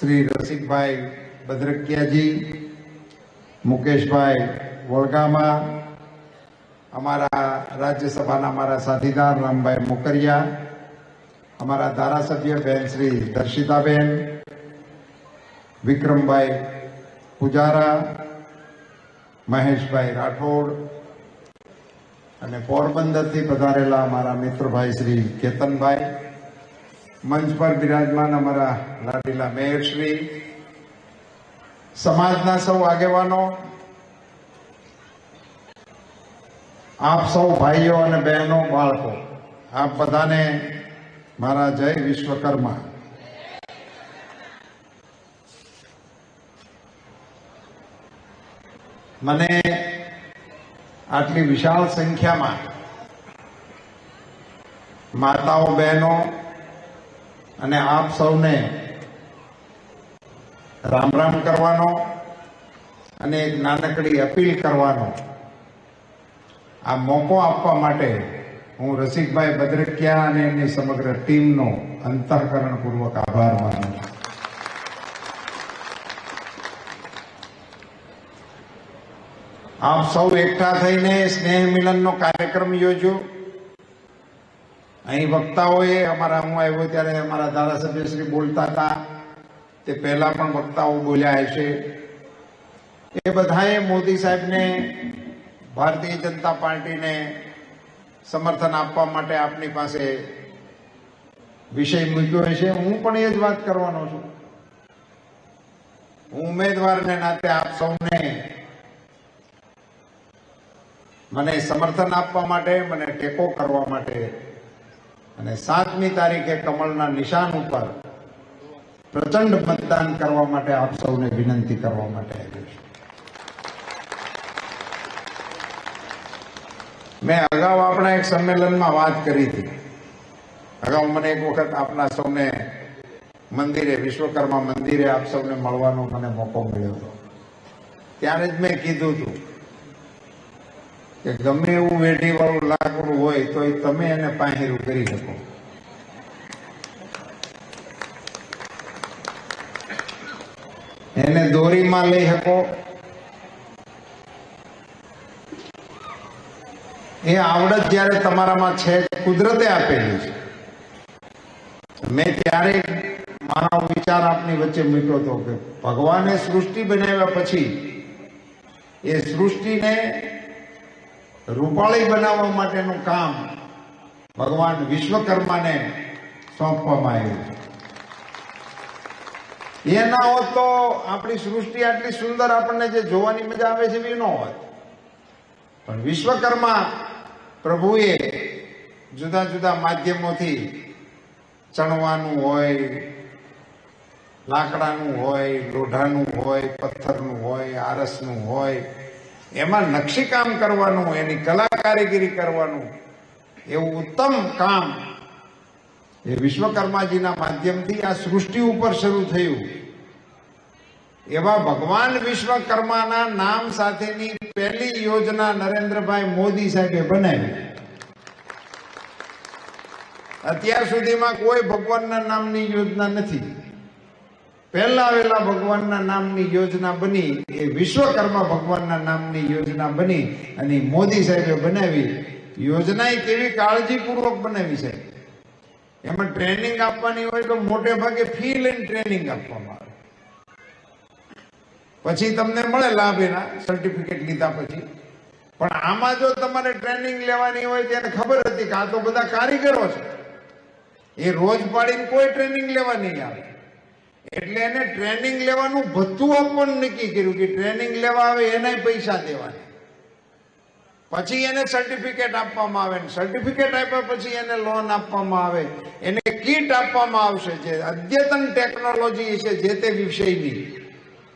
શ્રી રસિકભાઈ ભદ્રકિયાજી, મુકેશભાઈ વળગામા, અમારા રાજ્યસભાના અમારા સાથીદાર રામભાઈ મોકરિયા, અમારા ધારાસભ્ય બેન શ્રી દર્શિતાબેન, વિક્રમભાઈ પુજારા, મહેશભાઈ રાઠોડ અને પોરબંદરથી પધારેલા અમારા મિત્રભાઈ શ્રી કેતનભાઈ મંચ પર બિરાજમાન અમારા લાડીલા મેયરશ્રી સમાજના સૌ આગેવાનો, આપ સૌ ભાઈઓ અને બહેનો, બાળકો, આપ બધાને મારા જય વિશ્વકર્મા. મને આટલી વિશાળ સંખ્યામાં માતાઓ, બહેનો અને આપ સૌને રામ રામ કરવાનો અને એક નાનકડી અપીલ કરવાનો. આ મોકો આપવા માટે હું રસિકભાઈ બદ્રકિયા અને એમની સમગ્ર ટીમનો અંતઃકરણપૂર્વક આભાર માનું છું. આપ સૌ એકઠા થઈને સ્નેહ મિલનનો કાર્યક્રમ યોજ્યો. અહીં વક્તાઓએ અમારા, હું આવ્યો ત્યારે અમારા ધારાસભ્યશ્રી બોલતા હતા. તે પહેલા પણ વક્તાઓ બોલ્યા હશે. એ બધાએ મોદી સાહેબને, ભારતીય જનતા પાર્ટીને સમર્થન આપવા માટે આપની પાસે વિષય મૂક્યો હશે. હું પણ એ જ વાત કરવાનો છું. હું ઉમેદવારને નાતે આપ સૌને મને સમર્થન આપવા માટે, મને ટેકો કરવા માટે અને સાતમી તારીખે કમળના નિશાન ઉપર પ્રચંડ મતદાન કરવા માટે આપ સૌને વિનંતી કરવા માટે આવ્યો છું. મેં અગાઉ આપણા એક સંમેલનમાં વાત કરી હતી. અગાઉ મને એક વખત આપના સૌને મંદિરે, વિશ્વકર્મા મંદિરે આપ સૌને મળવાનો મને મોકો મળ્યો હતો. ત્યારે જ મેં કીધું હતું કે ગમે એવું વેઢી વાળું લાકડું હોય તો તમે એને પાહેરું કરી શકો. એને દોરીમાં લઈ શકો. એ આવડત જ્યારે તમારામાં છે કુદરતે આપેલી છે. મેં ત્યારે મારો વિચાર આપની વચ્ચે મૂક્યો હતો કે ભગવાને સૃષ્ટિ બનાવ્યા પછી એ સૃષ્ટિને રૂપાળી બનાવવા માટેનું કામ ભગવાન વિશ્વકર્માને સોંપવામાં આવ્યું એ ના હોત તો આપણી સૃષ્ટિ આટલી સુંદર આપણને જે જોવાની મજા આવે છે એવી ન હોત. પણ વિશ્વકર્મા પ્રભુએ જુદા જુદા માધ્યમોથી ચણવાનું હોય, લાકડાનું હોય, લોઢાનું હોય, પથ્થરનું હોય, આરસનું હોય એમાં નકશીકામ કરવાનું, એની કલા કારીગરી કરવાનું, એવું ઉત્તમ કામ એ વિશ્વકર્માજીના માધ્યમથી આ સૃષ્ટિ ઉપર શરૂ થયું. એવા ભગવાન વિશ્વકર્માના નામ સાથેની પહેલી યોજના નરેન્દ્રભાઈ મોદી સાહેબે બનાવી. અત્યાર સુધીમાં કોઈ ભગવાનના નામની યોજના નથી. પહેલા આવેલા ભગવાનના નામની યોજના બની, એ વિશ્વકર્મા ભગવાનના નામની યોજના બની અને મોદી સાહેબે બનાવી. યોજના ય કેવી કાળજીપૂર્વક બનાવી છે એમાં ટ્રેનિંગ આપવાની હોય તો મોટે ભાગે ફી લઈને ટ્રેનિંગ આપવામાં આવે. પછી તમને મળે લાભ એના સર્ટિફિકેટ લીધા પછી. પણ આમાં જો તમારે ટ્રેનિંગ લેવાની હોય ત્યારે ખબર હતી કે આ તો બધા કારીગરો છે. એ રોજ પાડીને કોઈ ટ્રેનિંગ લેવા નહીં આવે. એટલે એને ટ્રેનિંગ લેવાનું ભથ્થું આપવાનું નક્કી કર્યું કે ટ્રેનિંગ લેવા આવે એને પૈસા દેવાના. પછી એને સર્ટિફિકેટ આપવામાં આવે સર્ટિફિકેટ આપ્યા પછી એને લોન આપવામાં આવે. એને કીટ આપવામાં આવશે જે અદ્યતન ટેકનોલોજી છે જે તે વિષયની.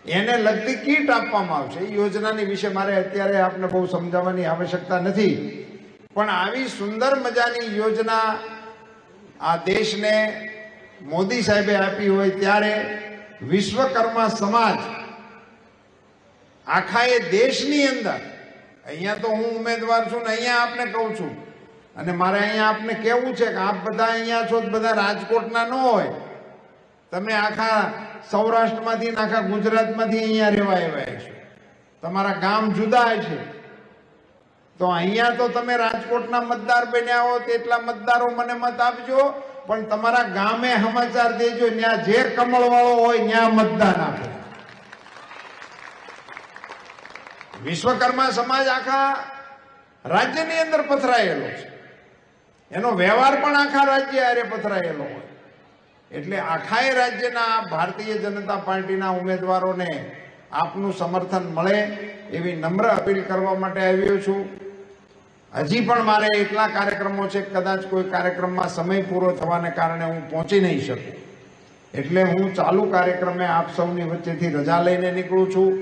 એને લગતી કીટ આપવામાં આવશે. એ યોજનાની વિશે મારે અત્યારે આપને બહુ સમજાવવાની આવશ્યકતા નથી. પણ આવી સુંદર મજાની યોજના આ દેશને મોદી સાહેબે આપી હોય ત્યારે વિશ્વકર્મા સમાજ આખા એ દેશની અંદર, અહીંયા તો હું ઉમેદવાર છું ને અહીંયા આપને કહું છું, અને મારે અહીંયા આપને કહેવું છે કે આપ બધા અહીંયા છો બધા રાજકોટના ન હોય. તમે આખા સૌરાષ્ટ્રમાંથી આખા ગુજરાતમાંથી અહીંયા રહેવા આવ્યા છો તમારા ગામ જુદા છે તો અહીંયા તો તમે રાજકોટના મતદાર બન્યા હો તેટલા મતદારો મને મત આપજો. પણ તમારા ગામે સમાચાર દેજો ત્યાં જે કમળ વાળો હોય ત્યાં મતદાન આપે. વિશ્વકર્મા સમાજ આખા રાજ્યની અંદર પથરાયેલો છે. એનો વ્યવહાર પણ આખા રાજ્ય આરે પથરાયેલો હોય. એટલે આખાય રાજ્યના ભારતીય જનતા પાર્ટીના ઉમેદવારોને આપનું સમર્થન મળે એવી નમ્ર અપીલ કરવા માટે આવ્યો છું. હજી પણ મારે એટલા કાર્યક્રમો છે કદાચ કોઈ કાર્યક્રમમાં સમય પૂરો થવાને કારણે હું પહોંચી નહીં શકું. એટલે હું ચાલુ કાર્યક્રમે આપ સૌની વચ્ચેથી રજા લઈને નીકળું છું.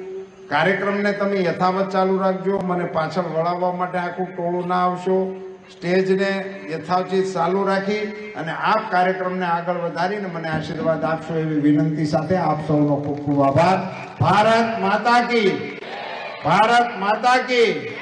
કાર્યક્રમને તમે યથાવત ચાલુ રાખજો, મને પાછળ વળાવવા માટે આખું ટોળું ના આવશો. સ્ટેજને યથાવચિત ચાલુ રાખી અને આપ કાર્યક્રમને આગળ વધારીને મને આશીર્વાદ આપશો એવી વિનંતી સાથે આપ સૌનો ખૂબ ખૂબ આભાર. ભારત માતા કી. ભારત માતા કી.